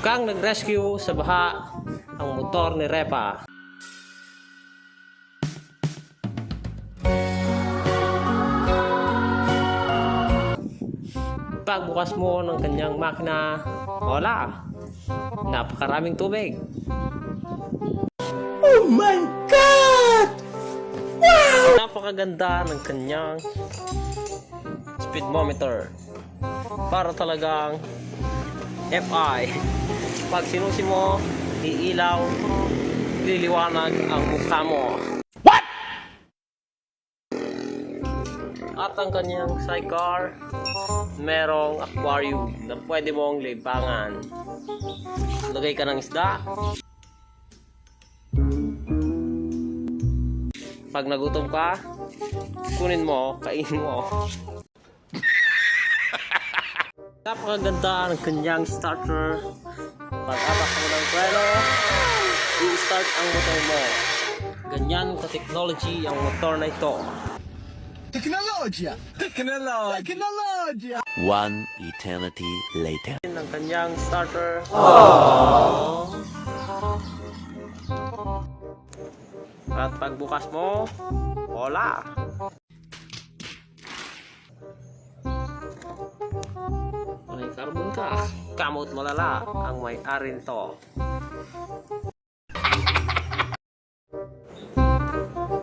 Kang nag-rescue sa baha ang motor ni Repa. Pagbukas mo ng kanyang makina, wala. Napakaraming tubig. Oh my God! Napakaganda ng kanyang speedometer. Para talagang FI. Pag sinusi mo, iilaw, liliwanag ang mukha mo. What? At ang kanyang sidecar, merong aquarium na pwede mong libangan. Lagay ka ng isda, Pag nagutom ka, kunin mo, kainin mo. Napakaganda ng kanyang starter. Pag-atak mo ng preno, i-start ang motor mo. Ganyan ka-technology ang motor na ito. Teknolojia! Teknolojia! Teknolojia! One eternity later. ng kanyang starter. At pagbukas mo, wala. Ka. Kamot malala ang may-ari nito.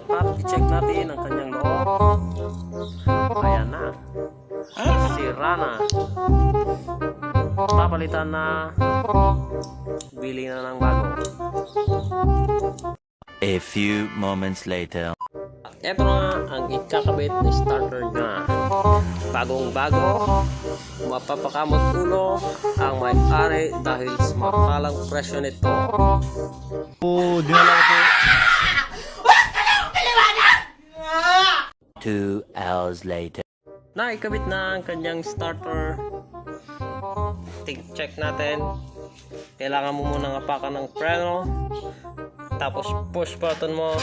At i-check natin ang kanyang loob. Ayan na. Sira na. Papalitan na. Bili na ng bago. A few moments later. At eto na ang ikakabit na starter niya. Bagong bago, mapapakamot ulo ang may-ari dahil sa makalang presyo nito. Two hours later. Na ikabit na ang kanyang starter. Tig check natin. Kailangan mo munang apakan ng preno. Tapos push button mo.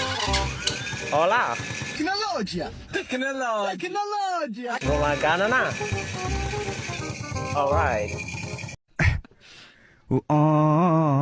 Hola! Teknolojia! Technology. Technology. Gumagana na. Alright. Oh. Ah.